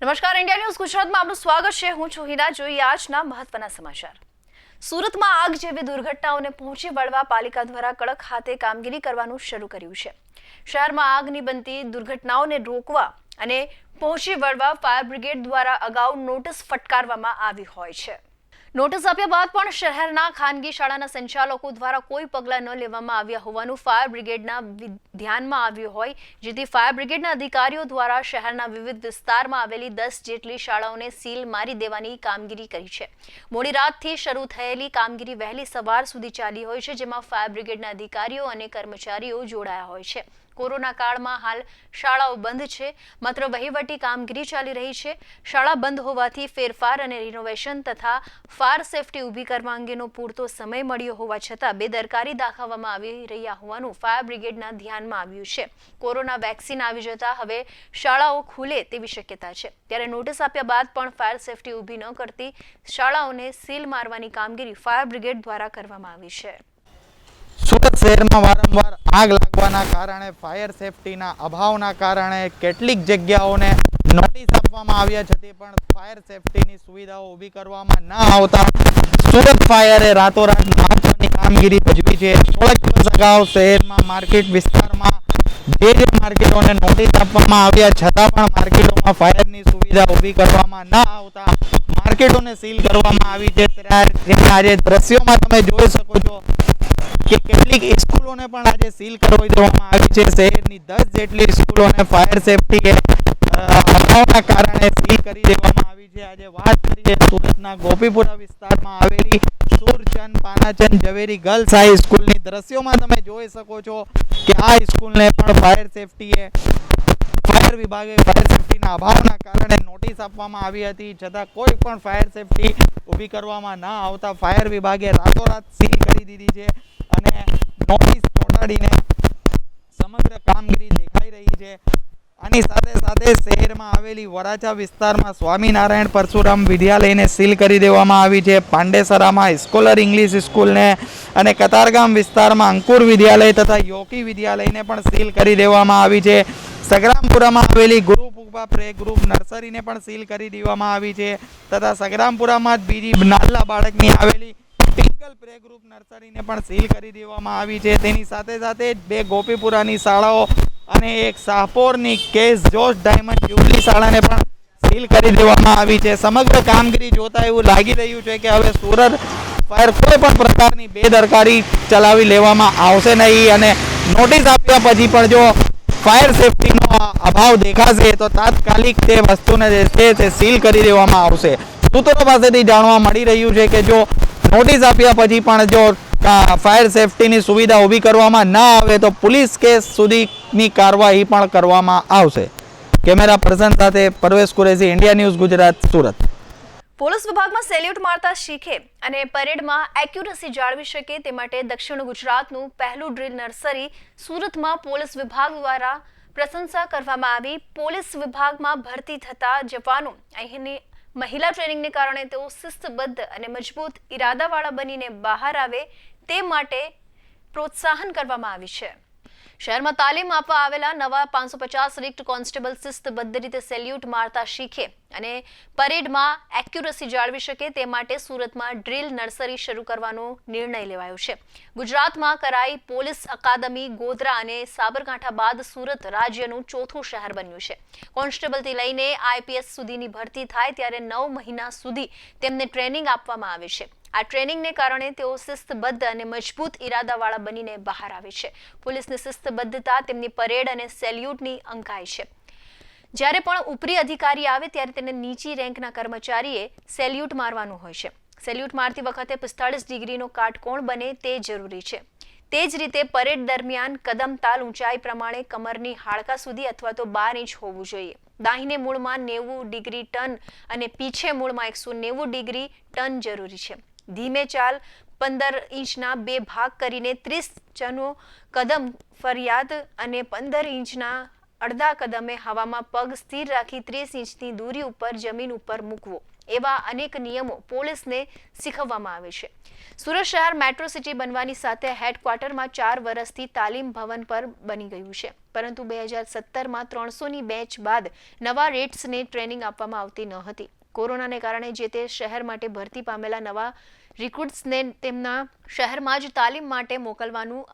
નમસ્કાર, India news ગુજરાતમાં આપનું સ્વાગત છે. હું છું હિના. જોઈએ આજના મહત્વના સમાચાર. સુરતમાં આગ જેવી દુર્ઘટનાઓને પહોંચી વળવા પાલિકા દ્વારા કડક હાથે કામગીરી કરવાનું શરૂ કર્યું છે. શહેરમાં આગની બનતી દુર્ઘટનાઓને રોકવા અને પહોંચી વળવા ફાયર બ્રિગેડ દ્વારા અગાઉ નોટિસ ફટકારવામાં આવી હોય છે. નોટિસ આપ્યા બાદ પણ શહેરના ખાનગી શાળાના સંચાલકો દ્વારા કોઈ પગલાં ન લેવામાં આવ્યા હોવાનું ફાયર બ્રિગેડના ધ્યાનમાં આવ્યું હોય, જેથી ફાયર બ્રિગેડના અધિકારીઓ દ્વારા શહેરના વિવિધ વિસ્તારમાં આવેલી દસ જેટલી શાળાઓને સીલ મારી દેવાની કામગીરી કરી છે. મોડી રાતથી શરૂ થયેલી કામગીરી વહેલી સવાર સુધી ચાલી હોય છે, જેમાં ફાયર બ્રિગેડના અધિકારીઓ અને કર્મચારીઓ જોડાયા હોય છે. કોરોના કાળમાં હાલ શાળાઓ બંધ છે. માત્ર વહીવટી કામગીરી ચાલી રહી છે. શાળા બંધ હોવાથી ફેરફાર અને રિનોવેશન તથા ફાયર સેફટી ઊભી કરવા અંગેનો પૂરતો સમય મળ્યો હોવા છતાં બેદરકારી દાખવવામાં આવી રહ્યા હોવાનું ફાયર બ્રિગેડના ધ્યાનમાં આવ્યું છે. કોરોના વેક્સિન આવી જતાં હવે શાળાઓ ખુલે તેવી શક્યતા છે. ત્યારે નોટિસ આપ્યા બાદ પણ ફાયર સેફટી ઊભી ન કરતી શાળાઓને સીલ મારવાની કામગીરી ફાયર બ્રિગેડ દ્વારા કરવામાં આવી છે. સુરત શહેરમાં વારંવાર આગ લાગવાના કારણે ફાયર સેફટીના અભાવના કારણે કેટલીક જગ્યાઓને નોટિસ આપવામાં આવ્યા છતાં પણ ફાયર સેફટીની સુવિધાઓ ઊભી કરવામાં ન આવતા. સુરત ફાયરે રાતોરાત મહત્વની કામગીરી ભજવી છે. થોડાક દિવસ અગાઉ શહેરમાં માર્કેટ વિસ્તારમાં જે જે માર્કેટોને નોટિસ આપવામાં આવ્યા, છતાં પણ માર્કેટોમાં ફાયરની સુવિધા ઊભી કરવામાં ન આવતા. માર્કેટોને સીલ કરવામાં આવી છે. આજે દ્રશ્યોમાં તમે જોઈ શકો છો કે કેટલીક સ્કૂલોને પણ આજે સીલ કરવી દેવામાં આવી છે. શહેરની દસ જેટલી સ્કૂલોને ફાયર સેફટી અભાવના કારણે સીલ કરી દેવામાં આવી છે. આજે વાત કરીએ સુરતના ગોપીપુરા વિસ્તારમાં આવેલી સુરચંદ પાનાચંદ ઝવેરી ગર્લ્સ હાઈ સ્કૂલની દ્રશ્યોમાં તમે જોઈ શકો છો કે આ સ્કૂલને પણ ફાયર સેફટીએ ફાયર વિભાગે ફાયર સેફટીના અભાવના કારણે નોટિસ આપવામાં આવી હતી છતાં કોઈ પણ ફાયર સેફટી ઊભી કરવામાં ન આવતા ફાયર વિભાગે રાતોરાત સીલ કરી દીધી છે અને નોટિસ ચોંટાડીને સમગ્ર કામગીરી દેખાઈ રહી છે. આની સાથે સાથે શહેરમાં આવેલી વરાછા વિસ્તારમાં સ્વામિનારાયણ પરશુરામ વિદ્યાલયને સીલ કરી દેવામાં આવી છે. પાંડેસરામાં સ્કોલર ઇંગ્લિશ સ્કૂલને અને કતારગામ વિસ્તારમાં અંકુર વિદ્યાલય તથા યોકી વિદ્યાલયને પણ સીલ કરી દેવામાં આવી છે. સગ્રામપુરામાં આવેલી ગુરુ પુગબા પ્રે ગ્રુપ નર્સરીને પણ સીલ કરી દેવામાં આવી છે. તથા સગરામપુરામાં જ બીજી નાલ્લા બાળકની આવેલી પિંકલ પ્રે ગ્રુપ નર્સરીને પણ સીલ કરી દેવામાં આવી છે. તેની સાથે સાથે બે ગોપીપુરાની શાળાઓ અને એક શાહપોરની કેસ જોશ ડાયમંડ જ્યુબલી શાળાને પણ સીલ કરી દેવામાં આવી છે. સમગ્ર કામગીરી જોતા એવું લાગી રહ્યું છે કે હવે સુરત ફાયર કોઈ પણ પ્રકારની બેદરકારી ચલાવી લેવામાં આવશે નહીં અને નોટિસ આપ્યા પછી પણ જો ફાયર સેફટીનો અભાવ દેખાશે તો તાત્કાલિક તે વસ્તુને જે છે તે સીલ કરી દેવામાં આવશે. સૂત્રો પાસેથી જાણવા મળી રહ્યું છે કે જો નોટિસ આપ્યા પછી પણ જો ફાયર સેફટીની સુવિધા ઊભી કરવામાં ના આવે તો પોલીસ કેસ સુધીની કાર્યવાહી પણ કરવામાં આવશે. કેમેરા પર્સન સાથે Parvesh Qureshi India news Gujarat, Surat. Police વિભાગમાં સેલ્યુટ મારતા શીખે અને પરેડમાં એક્યુરસી જાળવી શકે તે માટે દક્ષિણ ગુજરાતનું પહેલું ડ્રીલ નર્સરી સુરતમાં પોલીસ વિભાગ દ્વારા પ્રશંસા કરવામાં આવી. પોલીસ વિભાગમાં ભરતી થતા જવાનો અહીંની મહિલા ટ્રેનિંગને કારણે તેઓ શિસ્તબદ્ધ અને મજબૂત ઈરાદાવાળા બનીને બહાર આવે તે માટે પ્રોત્સાહન કરવામાં આવી છે. શહેરમાં તાલીમ આપવા આવેલા નવા પાંચસો પચાસ રિક્ટ કોન્સ્ટેબલ શિસ્તબદ્ધ રીતે સેલ્યુટ મારતા શીખે અને પરેડમાં એક્યુરસી જાળવી શકે તે માટે સુરતમાં ડ્રીલ નર્સરી શરૂ કરવાનો નિર્ણય લેવાયો છે. ગુજરાતમાં કરાઈ પોલીસ અકાદમી ગોધરા અને સાબરકાંઠા બાદ સુરત રાજ્યનું ચોથું શહેર બન્યું છે. કોન્સ્ટેબલથી લઈને આઈપીએસ સુધીની ભરતી થાય ત્યારે નવ મહિના સુધી તેમને ટ્રેનિંગ આપવામાં આવે છે. આ ટ્રેનિંગને કારણે તેઓ શિસ્તબદ્ધ અને મજબૂત ઈરાદાવાળા બનીને બહાર આવે છે. પોલીસની શિસ્તબદ્ધતા તેમની પરેડ અને સેલ્યુટની અંકાય છે. જ્યારે પણ ઉપરી અધિકારી આવે ત્યારે તેને નીચી રેન્કના કર્મચારીએ સેલ્યુટ મારવાનું હોય છે. સેલ્યુટ મારતી વખતે પિસ્તાળીસ ડિગ્રીનો કાટકોણ બને તે જરૂરી છે. તે જ રીતે પરેડ દરમિયાન કદમ તાલ ઊંચાઈ પ્રમાણે કમરની હાડકા સુધી અથવા તો બાર ઇંચ હોવું જોઈએ. દાહીને મૂળમાં નેવું ડિગ્રી ટન અને પીછે મૂળમાં એકસો નેવું ડિગ્રી ટન જરૂરી છે. ધીમે ચાલ પંદર ઇંચના બે ભાગ કરીને ત્રીસ ચનો કદમ ફરિયાદ અને પંદર ઇંચના અડધા કદમે હવામાં પગ સ્થિર રાખી ત્રીસ ઇંચની દૂરી ઉપર જમીન ઉપર મૂકવો. એવા અનેક નિયમો પોલીસને શીખવવામાં આવે છે. સુરત શહેર મેટ્રો સિટી બનવાની સાથે હેડક્વાર્ટરમાં ચાર વર્ષથી તાલીમ ભવન પર બની ગયું છે. પરંતુ બે હજાર સત્તરમાં ત્રણસોની બેચ બાદ નવા રેટ્સને ટ્રેનિંગ આપવામાં આવતી ન હતી. કોરોનાને કારણે જે તે શહેર માટે ભરતી પામેલા નવા રિક્રુટ્સને તેમના શહેરમાં જ તાલીમ માટે મોકલવાનું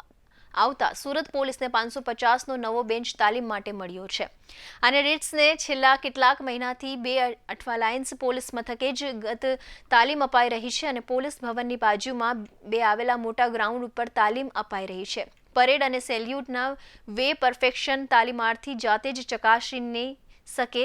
આવતા સુરત પોલીસને પાંચસો પચાસનો નવો બેન્ચ તાલીમ માટે મળ્યો છે. અને રીટ્સને છેલ્લા કેટલાક મહિનાથી બે અઠવા લાયન્સ પોલીસ મથકે જ ગત તાલીમ અપાઈ રહી છે અને પોલીસ ભવનની બાજુમાં બે આવેલા મોટા ગ્રાઉન્ડ ઉપર તાલીમ અપાઈ રહી છે. પરેડ અને સેલ્યુટના વે પરફેક્શન તાલીમાર્થી જાતે જ ચકાસી શકે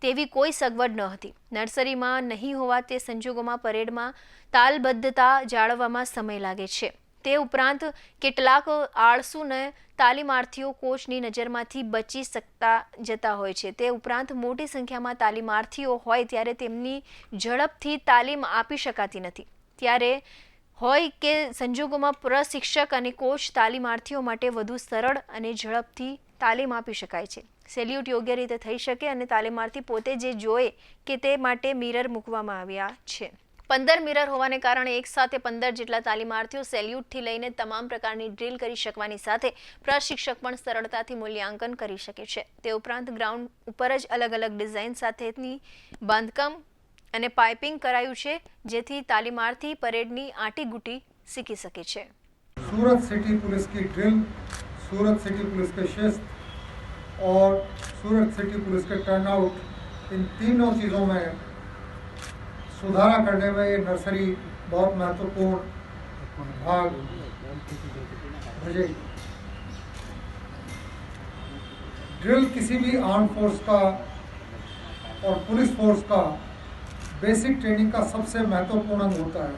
તેવી કોઈ સગવડ ન હતી. નર્સરીમાં નહીં હોવા તે સંજોગોમાં પરેડમાં તાલબદ્ધતા જાળવવામાં સમય લાગે છે. તે ઉપરાંત કેટલાક આળસુને તાલીમાર્થીઓ કોચની નજરમાંથી બચી શકતા જતા હોય છે. તે ઉપરાંત મોટી સંખ્યામાં તાલીમાર્થીઓ હોય ત્યારે તેમની ઝડપથી તાલીમ આપી શકાતી નથી. ત્યારે હોય કે સંજોગોમાં પ્રશિક્ષક અને કોચ તાલીમાર્થીઓ માટે વધુ સરળ અને ઝડપથી તાલીમ આપી શકાય છે. સેલ્યુટ યોગ્ય રીતે થઈ શકે અને તાલીમાર્થી પોતે જે જોએ કે તે માટે મિરર મૂકવામાં આવ્યા છે. પંદર મિરર હોવાને કારણે એક સાથે પંદર જેટલા તાલીમાર્થીઓ સેલ્યુટથી લઈને તમામ પ્રકારની ડ્રીલ કરી શકવાની સાથે પ્રશિક્ષક પણ સરળતાથી મૂલ્યાંકન કરી શકે છે. તે ઉપરાંત ગ્રાઉન્ડ ઉપર જ અલગ અલગ ડિઝાઇન સાથેની બાંધકામ અને પાઇપિંગ કરાયું છે, જેથી તાલીમાર્થી પરેડની આંટીગુટી શીખી શકે છે. સુરત સિટી પોલીસ કી ડ્રીલ, સુરત સિટી પોલીસ કે શિસ્ત और सूरत सिटी पुलिस के टर्नआउट इन तीनों चीज़ों में सुधारा करने में ये नर्सरी बहुत महत्वपूर्ण भाग ड्रिल किसी भी आर्म फोर्स का और पुलिस फोर्स का बेसिक ट्रेनिंग का सबसे महत्वपूर्ण अंग होता है।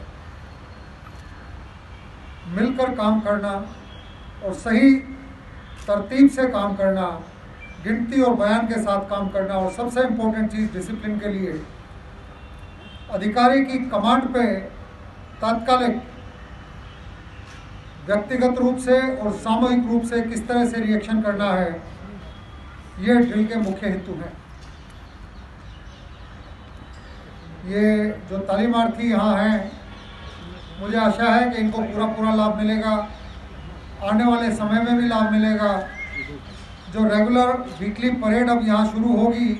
मिलकर काम करना और सही तरतीब से काम करना गिनती और बयान के साथ काम करना और सबसे इम्पोर्टेंट चीज़ डिसिप्लिन के लिए अधिकारी की कमांड पे तात्कालिक व्यक्तिगत रूप से और सामूहिक रूप से किस तरह से रिएक्शन करना है, ये ड्रिल के मुख्य हेतु हैं। ये जो तालीमार्थी यहाँ हैं, मुझे आशा है कि इनको पूरा पूरा लाभ मिलेगा, आने वाले समय में भी लाभ मिलेगा। जो रेगुलर वीकली परेड अब यहाँ शुरू होगी,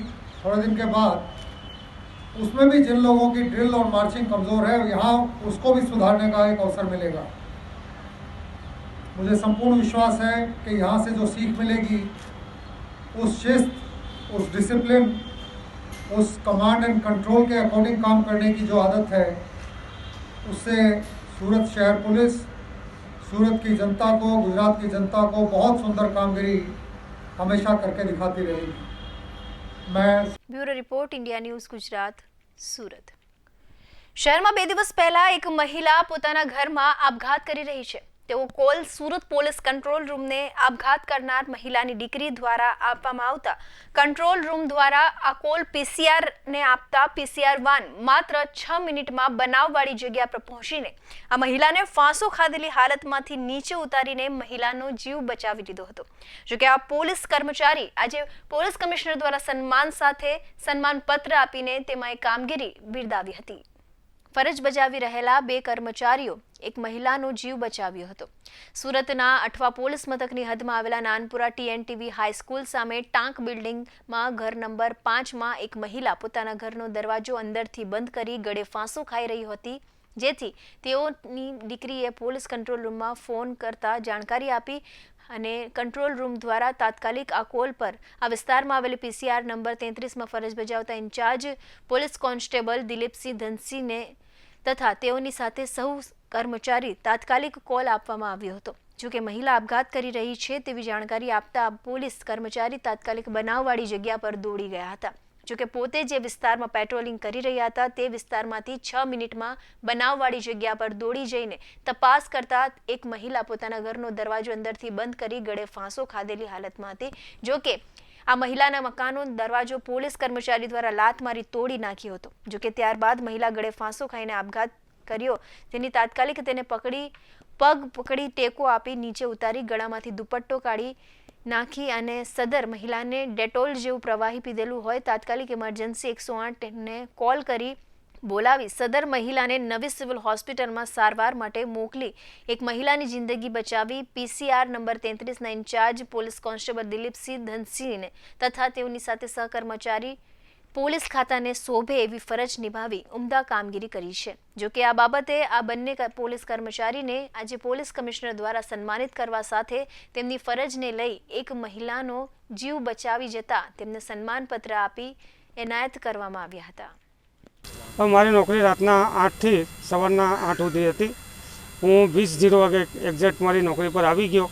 थोड़े दिन के बाद, उसमें भी जिन लोगों की ड्रिल और मार्चिंग कमज़ोर है, यहाँ उसको भी सुधारने का एक अवसर मिलेगा। मुझे संपूर्ण विश्वास है कि यहाँ से जो सीख मिलेगी, उस शिस्त, उस डिसिप्लिन उस कमांड एंड कंट्रोल के अकॉर्डिंग काम करने की जो आदत है, उससे सूरत शहर पुलिस, सूरत की जनता को, गुजरात की जनता को बहुत सुंदर कामगिरी हमेशा करके दिखाती रहेगी मैं bureau report India News Gujarat Surat શહેરમાં બે દિવસ પહેલા એક મહિલા પોતાના ઘરમાં આપઘાત કરી રહી છે તેવો કોલ સુરત પોલીસ કંટ્રોલ રૂમને આપઘાત કરનાર મહિલાની દીકરી દ્વારા આપવામાં આવતા કંટ્રોલ રૂમ દ્વારા આ કોલ પીસીઆરને આપતા પીસીઆર વાન માત્ર છ મિનિટમાં બનાવવાળી જગ્યા પર પહોંચીને આ મહિલાને ફાંસો ખાધેલી હાલતમાંથી નીચે ઉતારીને મહિલાનો જીવ બચાવી લીધો હતો જોકે આ પોલીસ કર્મચારી આજે પોલીસ કમિશનર દ્વારા સન્માન સાથે સન્માન પત્ર આપીને તેમાં એ કામગીરી બિરદાવી હતી ફરજ બજાવી રહેલા બે કર્મચારીઓ, એક મહિલાનો જીવ બચાવ્યો હતો. સુરતના અઠવા પોલીસ મથકની હદમાં આવેલા નાનપુરા ટીએનટીવી હાઈસ્કૂલ સામે ટાંક બિલ્ડિંગમાં ઘર નંબર પાંચમાં એક મહિલા પોતાના ઘરનો દરવાજો અંદરથી બંધ કરી ગળે ફાંસો ખાઈ રહી હતી. જેથી તેઓની દીકરીએ પોલીસ કંટ્રોલ રૂમમાં ફોન કરતા જાણકારી આપી અને કંટ્રોલ રૂમ દ્વારા તાત્કાલિક આ કોલ પર આ વિસ્તારમાં આવેલી પીસીઆર નંબર તેત્રીસમાં ફરજ બજાવતા ઇન્ચાર્જ પોલીસ કોન્સ્ટેબલ દિલીપસિંહ ધનસિંહને તથા તેઓની સાથે સૌ કર્મચારી તાત્કાલિક કોલ આપવામાં આવ્યો હતો. જોકે મહિલા આપઘાત કરી રહી છે તેવી જાણકારી આપતા પોલીસ કર્મચારી તાત્કાલિક બનાવવાળી જગ્યા પર દોડી ગયા હતા. જોકે પોતે જે વિસ્તારમાં પેટ્રોલિંગ કરી રહ્યા હતા, તે વિસ્તારમાંથી છ મિનિટમાં બનાવવાળી જગ્યા પર દોડી જઈને તપાસ કરતા એક મહિલા પોતાના ઘરનો દરવાજો અંદરથી બંધ કરી ગળે ફાંસો ખાધેલી હાલતમાં હતી. જોકે આ મહિલાના મકાનનો દરવાજો પોલીસ કર્મચારી દ્વારા લાત મારી તોડી નાખ્યો હતો. જોકે ત્યારબાદ મહિલા ગળે ફાંસો ખાઈને આપઘાત કર્યો. તેની તાત્કાલિક તેને પકડી, પગ પકડી ટેકો આપી નીચે ઉતારી ગળામાંથી દુપટ્ટો કાઢી નાખી અને સદર મહિલાને ડેટોલ જેવું પ્રવાહી પીધેલું હોય, તાત્કાલિક ઇમરજન્સી એકસો આઠને કોલ કરી બોલાવી. સદર મહિલાને નવી સિવિલ હોસ્પિટલમાં સારવાર માટે મોકલી. એક મહિલાની જિંદગી બચાવી. પીસીઆર નંબર તેત્રીસના ઇન્ચાર્જ પોલીસ કોન્સ્ટેબલ દિલીપસિંહ ધનસિંહને તથા તેઓની સાથે સહકર્મચારી પોલીસ ખાતાને શોભે એવી ફરજ નિભાવી ઉમદા કામગીરી કરી છે. જો કે આ બાબતે આ બંને પોલીસ કર્મચારીને આજે પોલીસ કમિશનર દ્વારા સન્માનિત કરવા સાથે તેમની ફરજને લઈ એક મહિલાનો જીવ બચાવી જતા તેમને સન્માનપત્ર આપી એનાયત કરવામાં આવ્યા હતા. મારી નોકરી રાતના આઠથી સવારના આઠ સુધી હતી. હું વીસ જીરો વાગે એક્ઝેક્ટ મારી નોકરી પર આવી ગયો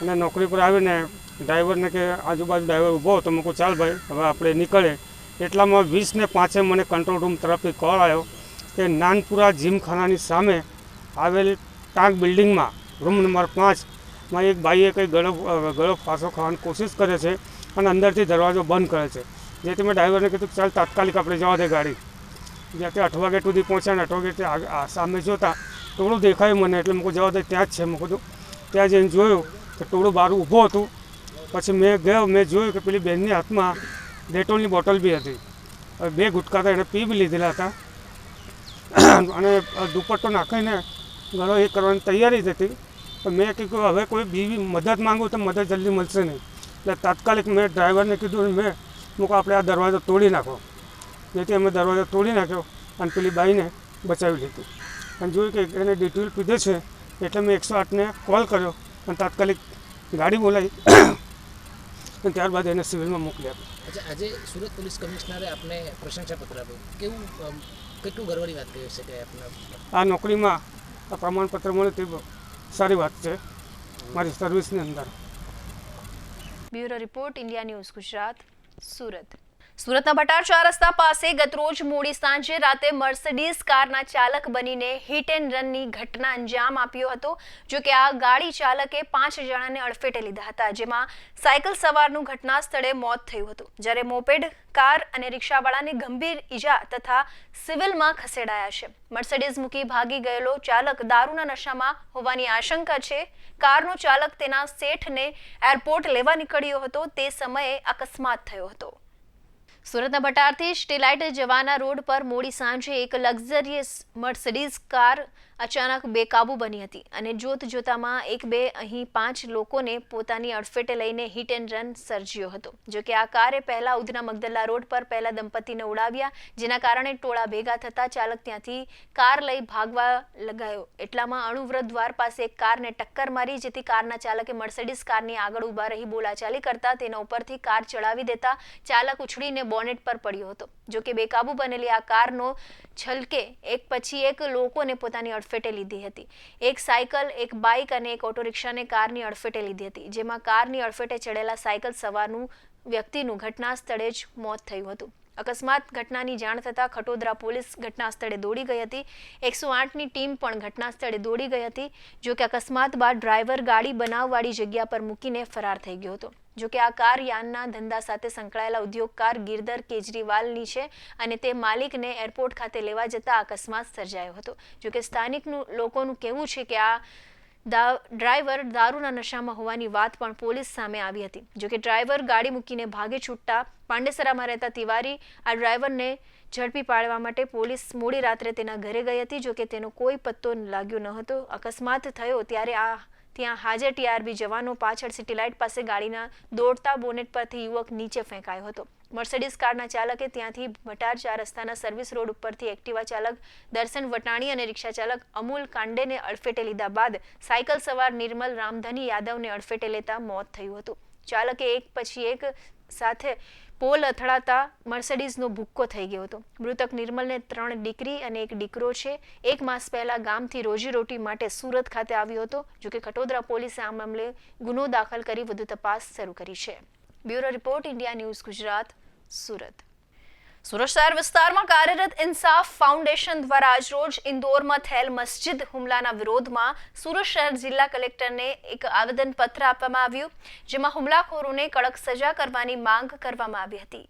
અને નોકરી પર આવીને ડ્રાઈવરને કે આજુબાજુ ડ્રાઈવર ઊભો હતો મૂકું ચાલ ભાઈ, હવે આપણે નીકળે એટલામાં વીસને પાંચે મને કંટ્રોલ રૂમ તરફથી કોલ આવ્યો કે નાનપુરા જીમખાનાની સામે આવેલ ટાંક બિલ્ડિંગમાં રૂમ નંબર પાંચમાં એક ભાઈએ કંઈ ગળો ગળો ફાંસો ખાવાની કોશિશ કરે છે અને અંદરથી દરવાજો બંધ કરે છે. જેથી મેં ડ્રાઈવરને કીધું, ચાલ તાત્કાલિક આપણે જવા દે ગાડી. જ્યાંથી અઠ વાગે સુધી પહોંચ્યા ને અઠ વાગે આ- સામે જોતા ટોળું દેખાયું મને એટલે મૂકું જવા દે, ત્યાં જ છે. મૂકું કીધું, ત્યાં જઈને જોયું તો ટોળું બહાર ઊભો હતું. પછી મેં ગયો, મેં જોયું કે પેલી બેનની હાથમાં ડેટોલની બોટલ બી હતી. બે ગુટકા હતા એણે પી બી લીધેલા હતા. અને દુપટ્ટો નાખીને ગળો એ કરવાની તૈયારી જ હતી. પણ મેં કીધું, હવે કોઈ બીવી મદદ માંગુ તો મદદ જલ્દી મળશે નહીં. એટલે તાત્કાલિક મેં ડ્રાઈવરને કીધું મેં મૂકો, આપણે આ દરવાજો તોડી નાખો. જેથી અમે દરવાજો તોડી નાખ્યો અને પેલી બાઈને બચાવી લીધી. અને જોયું કે એને ડિટેલ પીધે છે, એટલે મેં એકસો આઠને કોલ કર્યો અને તાત્કાલિક ગાડી બોલાવી. અને ત્યારબાદ એને સિવિલમાં મોકલી આપી. અચ્છા આજે સુરત પોલીસ કમિશનરે આપને પ્રશંસાપત્ર આપ્યું. કેવું કેટલું ગર્વની વાત કહી કે આપને આ નોકરીમાં આ પ્રમાણપત્ર મળે તે સારી વાત છે મારી સર્વિસની અંદર. Bureau report India news Gujarat Surat. સુરતના ભટારચાર રસ્તા પાસે ગતરોજ મોડી સાંજે રાતે મર્સિડીઝ કારના ચાલક બનીને હિટ એન્ડ રનની ઘટના અંજામ આપ્યો હતો, જો કે આ ગાડી ચાલકે પાંચ જણાને અડફેટે લીધા હતા, જેમાં સાયકલ સવારનું ઘટના સ્થળે મોત થયું હતું. જ્યારે મોપેડ, કાર અને રિક્ષાવાળાને ગંભીર ઈજા તથા સિવિલમાં ખસેડાયા છે. મર્સિડીઝ મૂકી ભાગી ગયેલો ચાલક દારૂના નશામાં હોવાની આશંકા છે. કારનો ચાલક તેના શેઠને એરપોર્ટ લેવા નીકળ્યો હતો, તે સમયે અકસ્માત થયો હતો. સુરતના ભટારથી સ્ટેલાઇટ જવાના રોડ પર મોડી સાંજે એક લક્ઝરિયસ મર્સિડીઝ કાર અચાનક બેકાબુ બની હતી અને જોત જોતામાં એક બે અહીં પાંચ લોકોને પોતાની અડફેટે લઈને હિટ એન્ડ રન સર્જ્યો હતો. જોકે આ કારે પહેલા ઉધના મગદલ્લા રોડ પર પહેલા દંપતીને ઉડાવ્યા, જેના કારણે ટોળા ભેગા થતા ચાલક ત્યાંથી કાર લઈ ભાગવા લગાયો. એટલામાં અણુવ્રત દ્વાર પાસે એક કારને ટક્કર મારી, જેથી કારના ચાલકે મર્સિડીઝ કારની આગળ ઊભા રહી બોલાચાલી કરતા તેના ઉપરથી કાર ચડાવી દેતા ચાલક ઉછળીને બોનેટ પર પડ્યો હતો. જોકે બેકાબુ બનેલી આ કારનો છલકે એક પછી એક લોકોને પોતાની અડફેટે લીધી હતી. એક સાયકલ, એક બાઇક અને એક ઓટો રિક્ષાને કારની અડફેટે લીધી હતી, જેમાં કારની અડફેટે ચડેલા સાયકલ સવારનું વ્યક્તિનું ઘટના સ્થળે જ મોત થયું હતું. અકસ્માત ઘટનાની જાણ થતાં ખટોદરા પોલીસ ઘટના સ્થળે દોડી ગઈ હતી. એકસો આઠની ટીમ પણ ઘટના સ્થળે દોડી ગઈ હતી જો કે અકસ્માત બાદ ડ્રાઈવર ગાડી બનાવવાળી જગ્યા પર મૂકીને ફરાર થઈ ગયો હતો. જો કે આ કાર યાનના ધંધા સાથે સંકળાયેલા ઉદ્યોગકાર ગિરધર કેજરીવાલની છે અને તે માલિકને એરપોર્ટ ખાતે લેવા જતા અકસ્માત સર્જાયો હતો. જો કે સ્થાનિકનું લોકોનું કહેવું છે કે આ ડ્રાઈવર દારૂના નશામાં હોવાની વાત પણ પોલીસ સામે આવી હતી. જો કે ડ્રાઈવર ગાડી મૂકીને ભાગે છૂટતા પાંડેસરામાં રહેતા તિવારી આ ડ્રાઈવરને ઝડપી પાડવા માટે પોલીસ મોડી રાત્રે તેના ઘરે ગઈ હતી. જો કે તેનો કોઈ પત્તો લાગ્યો ન હતો. અકસ્માત થયો ત્યારે આ ત્યાં હાજર ટીઆરબી જવાનો પાછળ સિટીલાઇટ પાસે ગાડીના દોડતા બોનેટ પરથી યુવક નીચે ફેંકાયો હતો. મર્સિડીઝ કારના ચાલકે ત્યાંથી ભટાર ચાર રસ્તાના સર્વિસ રોડ ઉપરથી એક્ટિવા ચાલક દર્શન વટાણી અને રિક્ષા ચાલક અમૂલ કાંડેને અડફેટે લીધા બાદ સાયકલ સવાર નિર્મલ રામધની યાદવને અડફેટે લેતા મોત થયું હતું. ચાલકે એક પછી એક સાથે પોલ અથડાતા મર્સડીઝનો ભૂક્કો થઈ ગયો હતો. મૃતક નિર્મલને ત્રણ દીકરી અને એક દીકરો છે. એક માસ પહેલા ગામથી રોજીરોટી માટે સુરત ખાતે આવ્યો હતો, જોકે ખટોદરા પોલીસે આ મામલે ગુનો દાખલ કરી વધુ તપાસ શરૂ કરી છે. Bureau report, India news Gujarat, Surat. Surat વિસ્તારમાં કાર્યરત ઇન્સાફ ફાઉન્ડેશન દ્વારા આજરોજ ઇન્દોરમાં થયેલ મસ્જિદ હુમલાના વિરોધમાં સુરત શહેર જિલ્લા કલેક્ટરને એક આવેદનપત્ર આપવામાં આવ્યું, જેમાં હુમલાખોરોને કડક સજા કરવાની માંગ કરવામાં આવી હતી.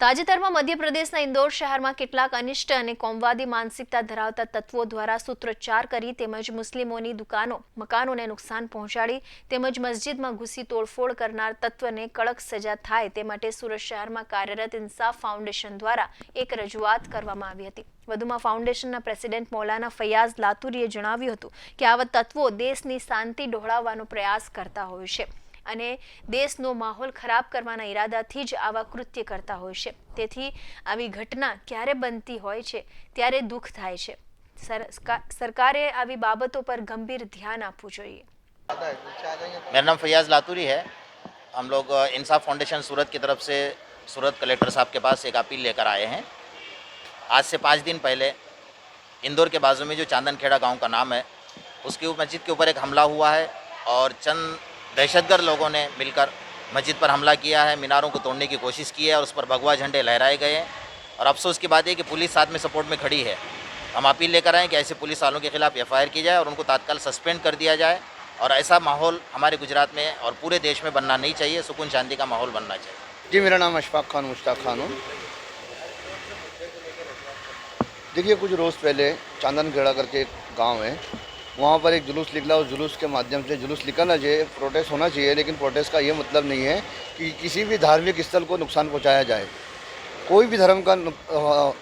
તાજેતરમાં મધ્યપ્રદેશના ઇન્દોર શહેરમાં કેટલાક અનિષ્ટ અને કોમવાદી માનસિકતા ધરાવતા તત્વો દ્વારા સૂત્રોચ્ચાર કરી તેમજ મુસ્લિમોની દુકાનો, મકાનોને નુકસાન પહોંચાડી તેમજ મસ્જિદમાં ઘૂસી તોડફોડ કરનાર તત્વને કડક સજા થાય તે માટે સુરત શહેરમાં કાર્યરત ઇન્સાફ ફાઉન્ડેશન દ્વારા એક રજૂઆત કરવામાં આવી હતી. વધુમાં ફાઉન્ડેશનના પ્રેસિડેન્ટ મૌલાના ફૈયાઝ લાતુરીએ જણાવ્યું હતું કે, આવા તત્વો દેશની શાંતિ ડહોળાવવાનો પ્રયાસ કરતા હોય છે. અને દેશનો માહોલ ખરાબ કરવાના ઈરાદાથી જ આવા કૃત્ય કરતા હોય છે તેથી આવી ઘટના ક્યારે બનતી હોય છે ત્યારે દુઃખ થાય છે સરકા- સરકારે આવી બાબતો પર ગંભીર ધ્યાન આપવું જોઈએ मेरा नाम फैयाज़ लातूरी है हम लोग अ, इंसाफ फाउंडेशन सूरत की तरफ से सूरत कलेक्टर साहब के पास एक अपील लेकर आए हैं आज से पाँच दिन पहले इंदौर के बाजू में जो चांदनखेड़ा गांव का नाम है उसकी मस्जिद के ऊपर एक हमला हुआ है और चंद दहशतगर्द लोगों ने मिलकर मस्जिद पर हमला किया है। मीनारों को तोड़ने की कोशिश की है और उस पर भगवा झंडे लहराए गए हैं। और अफसोस की बात है कि पुलिस साथ में सपोर्ट में खड़ी है। हम अपील लेकर आएँ कि ऐसे पुलिस वालों के खिलाफ एफआईआर की जाए और उनको तत्काल सस्पेंड कर दिया जाए। और ऐसा माहौल हमारे गुजरात में और पूरे देश में बनना नहीं चाहिए। सुकून शांति का माहौल बनना चाहिए। जी, मेरा नाम अशफाक खान, मुश्ताक खान हूँ। देखिए, कुछ रोज़ पहले चांदन खेड़ा करके एक गाँव है। वहाँ पर एक जुलूस निकला, उस जुलूस के माध्यम से जुलूस निकलना चाहिए प्रोटेस्ट होना चाहिए, लेकिन प्रोटेस्ट का ये मतलब नहीं है कि किसी भी धार्मिक स्थल को नुकसान पहुँचाया जाए। कोई भी धर्म का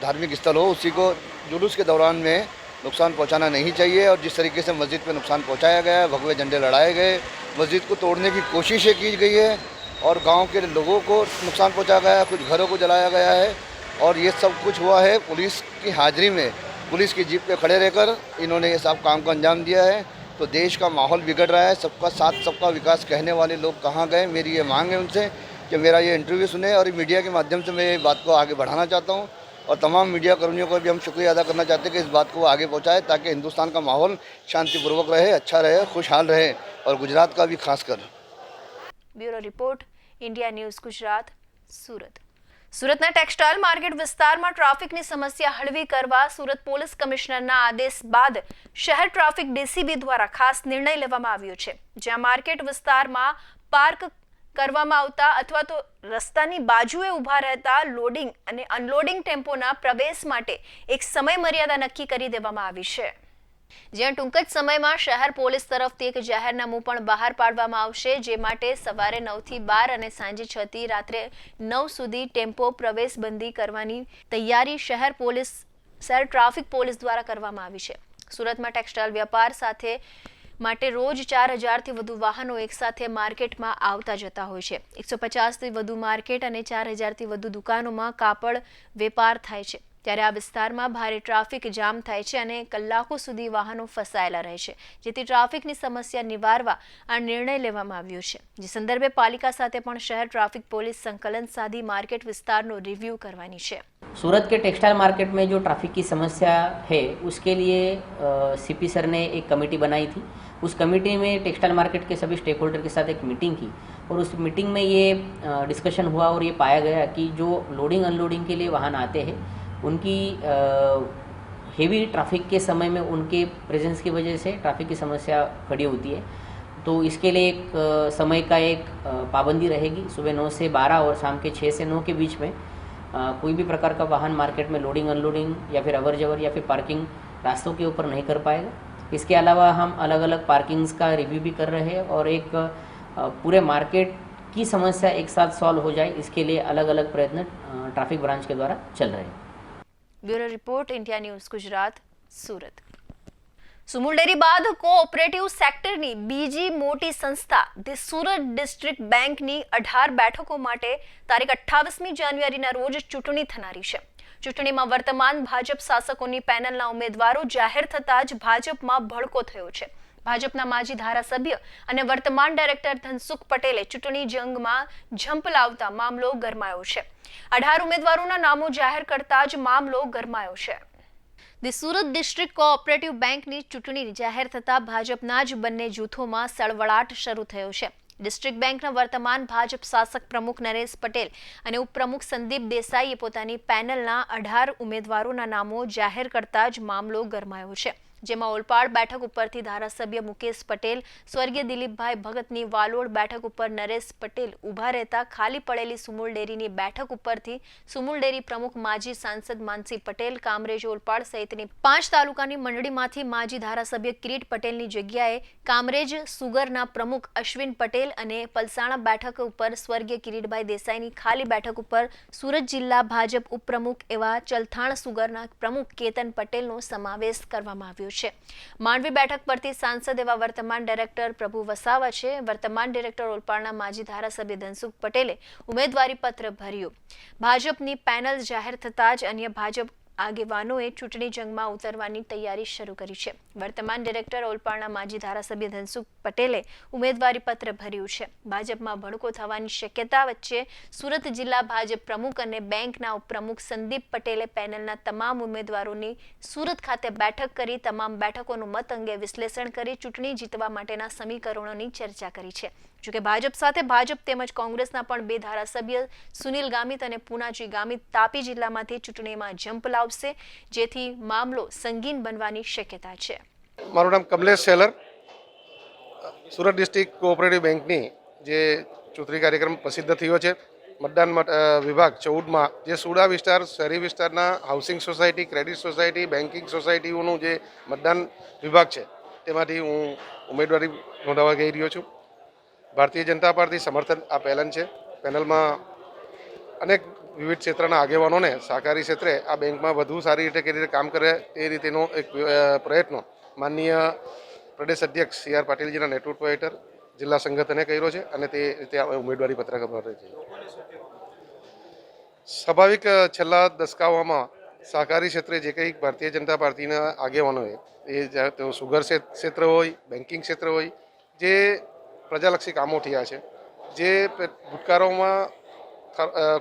धार्मिक स्थल हो, उसी को जुलूस के दौरान में नुकसान पहुंचाना नहीं चाहिए और जिस तरीके से मस्जिद पे नुकसान पहुँचाया गया है भगवे झंडे लड़ाए गए, मस्जिद को तोड़ने की कोशिशें की गई है और गाँव के लोगों को नुकसान पहुँचाया गया है कुछ घरों को जलाया गया है और ये सब कुछ हुआ है पुलिस की हाजिरी में। पुलिस की जीप पे खड़े रहकर इन्होंने ये सब काम को अंजाम दिया है। तो देश का माहौल बिगड़ रहा है, सबका साथ, सबका विकास कहने वाले लोग कहाँ गए, मेरी ये मांग है उनसे कि मेरा ये इंटरव्यू सुने और मीडिया के माध्यम से मैं ये बात को आगे बढ़ाना चाहता हूँ। और तमाम मीडिया कर्मियों को भी हम शुक्रिया अदा करना चाहते हैं कि इस बात को आगे पहुँचाए ताकि हिंदुस्तान का माहौल शांतिपूर्वक रहे अच्छा रहे, खुशहाल रहे और गुजरात का भी खासकर। Bureau report, India news, Gujarat, Surat. સુરતના ટેક્સટાઇલ માર્કેટ વિસ્તારમાં ટ્રાફિકની સમસ્યા હળવી કરવા સુરત પોલીસ કમિશનરના આદેશ બાદ શહેર ટ્રાફિક ડીસીબી દ્વારા ખાસ નિર્ણય લેવામાં આવ્યો છે. જ્યાં માર્કેટ વિસ્તારમાં પાર્ક કરવામાં આવતા અથવા તો રસ્તાની બાજુએ ઊભા રહેતા લોડિંગ અને અનલોડિંગ ટેમ્પોના પ્રવેશ માટે એક સમય મર્યાદા નક્કી કરી દેવામાં આવી છે. જ્યાં ટૂંક જ સમયમાં શહેર પોલીસ તરફથી એક જાહેરનામું પણ બહાર પાડવામાં આવશે, જે માટે સવારે નવથી બાર અને સાંજે છ થી રાત્રે નવ સુધી ટેમ્પો પ્રવેશબંધી કરવાની તૈયારી શહેર પોલીસ, શહેર ટ્રાફિક પોલીસ દ્વારા કરવામાં આવી છે. સુરતમાં ટેક્સટાઇલ વ્યાપાર સાથે માટે રોજ ચાર હજારથી વધુ વાહનો એકસાથે માર્કેટમાં આવતા જતા હોય છે. એકસો પચાસથી વધુ માર્કેટ અને ચાર હજારથી વધુ દુકાનોમાં કાપડ વેપાર થાય છે. ત્યારે આ વિસ્તારમાં ભારે ટ્રાફિક જામ થાય છે અને કલાકો સુધી વાહનો ફસાયેલા રહે છે જેથી ટ્રાફિકની સમસ્યા નિવારવા આ નિર્ણય લેવામાં આવ્યો છે જે સંદર્ભે પાલિકા સાથે પણ શહેર ટ્રાફિક પોલીસ સંકલન સાધી માર્કેટ વિસ્તારનો રિવ્યૂ કરવાની છે सूरत के टेक्सटाइल मार्केट में जो ट्रैफिक की समस्या है उसके लिए सीपी सर ने एक कमेटी बनाई थी उस कमेटी में टेक्सटाइल मार्केट के सभी स्टेक होल्डर के साथ एक मीटिंग की और उस मीटिंग में ये डिस्कशन हुआ और ये पाया गया कि जो लोडिंग अनलोडिंग के लिए वाहन आते हैं उनकी हेवी ट्रैफ़िक के समय में उनके प्रेजेंस की वजह से ट्रैफ़िक की समस्या खड़ी होती है। तो इसके लिए एक समय का एक पाबंदी रहेगी। सुबह नौ से बारह और शाम के छः से नौ के बीच में कोई भी प्रकार का वाहन मार्केट में लोडिंग अनलोडिंग या फिर अवर जवर या फिर पार्किंग रास्तों के ऊपर नहीं कर पाएगा। इसके अलावा हम अलग अलग पार्किंग्स का रिव्यू भी कर रहे हैं और एक पूरे मार्केट की समस्या एक साथ सॉल्व हो जाए, इसके लिए अलग अलग प्रयत्न ट्रैफ़िक ब्रांच के द्वारा चल रहे हैं। Bureau report, India news, Gujarat, Surat. Sumul dairy બાદ કોઓપરેટિવ સેક્ટરની બીજી મોટી સંસ્થા, ધી સુરત ડિસ્ટ્રિક્ટ બેંકની અઢાર બેઠકો માટે તારીખ અઠ્ઠાવીસમી જાન્યુઆરીના રોજ ચૂંટણી થનારી છે. ચૂંટણીમાં વર્તમાન ભાજપ શાસકોની પેનલના ઉમેદવારો જાહેર થતાં જ ભાજપમાં ભડકો થયો છે. ભાજપના માજી ધારાસભ્ય અને વર્તમાન ડાયરેક્ટર ધનસુખ પટેલે ચૂંટણી જંગમાં ઝંપ લાવતા મામલો ગરમાયો છે. અઢાર ઉમેદવારોના નામો જાહેર કરતા જ મામલો ગરમાયો છે. ધી સુરત ડિસ્ટ્રિક્ટ કોઓપરેટિવ બેંકની ચૂંટણી જાહેર થતાં ભાજપના જ બંને જૂથોમાં સળવળાટ શરૂ થયો છે. ડિસ્ટ્રિક્ટ બેંકના વર્તમાન ભાજપ શાસક પ્રમુખ નરેશ પટેલ અને ઉપપ્રમુખ સંદીપ દેસાઈએ પોતાની પેનલના અઢાર ઉમેદવારોના નામો જાહેર કરતા જ મામલો ગરમાયો છે. જેમાં ઓલપાડ બેઠક ઉપરથી ધારાસભ્ય મુકેશ પટેલ, સ્વર્ગીય દિલીપભાઈ ભગતની વાલોડ બેઠક ઉપર નરેશ પટેલ ઊભા રહેતા, ખાલી પડેલી સુમુલ ડેરીની બેઠક ઉપરથી સુમુલ ડેરી પ્રમુખ માજી સાંસદ માનસી પટેલ, કામરેજ ઓલપાડ સહિતની પાંચ તાલુકાની મંડળીમાંથી માજી ધારાસભ્ય કિરીટ પટેલની જગ્યાએ કામરેજ સુગરના પ્રમુખ અશ્વિન પટેલ અને પલસાણા બેઠક ઉપર સ્વર્ગીય કિરીટભાઈ દેસાઈની ખાલી બેઠક ઉપર સુરત જિલ્લા ભાજપ ઉપપ્રમુખ એવા ચલથાણ સુગરના પ્રમુખ કેતન પટેલનો સમાવેશ કરવામાં આવ્યો છે. માંડવી બેઠક પરથી સાંસદ એવા વર્તમાન ડાયરેક્ટર પ્રભુ વસાવા છે. વર્તમાન ડિરેક્ટર ઓલપાડના માજી ધારાસભ્ય ધનસુખ પટેલે ઉમેદવારી પત્ર ભર્યું. ભાજપની પેનલ જાહેર થતાં જ અન્ય ભાજપ આગેવાનોએ ચૂંટણી જંગમાં ઉતરવાની તૈયારી શરૂ કરી છે. વર્તમાન ડિરેક્ટર ઓલપાડના માજી ધારાસભ્ય ધનસુખ પટેલે ઉમેદવારી પત્ર ભર્યું છે. ભાજપમાં ભડકો થવાની શક્યતા વચ્ચે સુરત જિલ્લા ભાજપ પ્રમુખ અને બેંકના ઉપપ્રમુખ સંદીપ પટેલે પેનલના તમામ ઉમેદવારોની સુરત ખાતે બેઠક કરી તમામ બેઠકોનું મત અંગે વિશ્લેષણ કરી ચૂંટણી જીતવા માટેના સમીકરણોની ચર્ચા કરી છે. જોકે ભાજપ સાથે ભાજપ તેમજ કોંગ્રેસના પણ બે ધારાસભ્ય સુનિલ ગામિત અને પૂનાજી ગામિત તાપી જિલ્લામાંથી ચૂંટણીમાં જંપ લાવશે, જેથી મામલો સંગીન બનવાની શક્યતા છે. મારું નામ કમલેશ સેલર. સુરત ડિસ્ટ્રિક્ટ કોઓપરેટિવ બેંકની જે ચૂંટણી કાર્યક્રમ પ્રસિદ્ધ થયો છે, મતદાન મત- વિભાગ ચૌદમાં, જે સુડા વિસ્તાર, શહેરી વિસ્તારના housing society, credit society, banking સોસાયટીઓનું જે મતદાન વિભાગ છે, તેમાંથી હું ઉમેદવારી નોંધાવવા ગઈ રહ્યો છું. ભારતીય જનતા પાર્ટી સમર્થન આ પેનલ છે. પેનલમાં અનેક વિવિધ ક્ષેત્રના આગેવાનોને સહકારી ક્ષેત્રે આ બેંકમાં વધુ સારી રીતે કેવી રીતે કામ કરે એ રીતેનો એક પ્રયત્નો માનનીય પ્રદેશ અધ્યક્ષ સી આર પાટીલજીના નેતૃત્વ હેઠળ જિલ્લા સંગઠને કર્યો છે અને તે રીતે ઉમેદવારી પત્રક ભરે છે. સ્વાભાવિક છેલ્લા દસકાઓમાં સહકારી ક્ષેત્રે જે કંઈ ભારતીય જનતા પાર્ટીના આગેવાનોએ, એ સુગર ક્ષે- ક્ષેત્ર હોય બેન્કિંગ ક્ષેત્ર હોય, જે પ્રજાલક્ષી કામો થયા છે. જે ભૂતકાળોમાં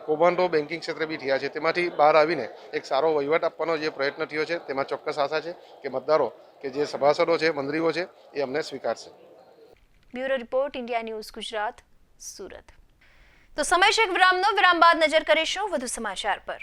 કૌભાંડો બેન્કિંગ ક્ષેત્રે બી થયા છે. તેમાંથી બહાર આવીને એક સારો વહીવટ આપવાનો જે પ્રયત્ન થયો છે, તેમાં ચોક્કસ આશા છે કે મતદારો, કે જે સભાસદો છે, મંત્રીઓ છે, એ અમને સ્વીકારશે. Bureau report, India news Gujarat, Surat. તો સમય છે વિરામનો, વિરામ બાદ નજર કરીશું. વધુ સમાચાર પર.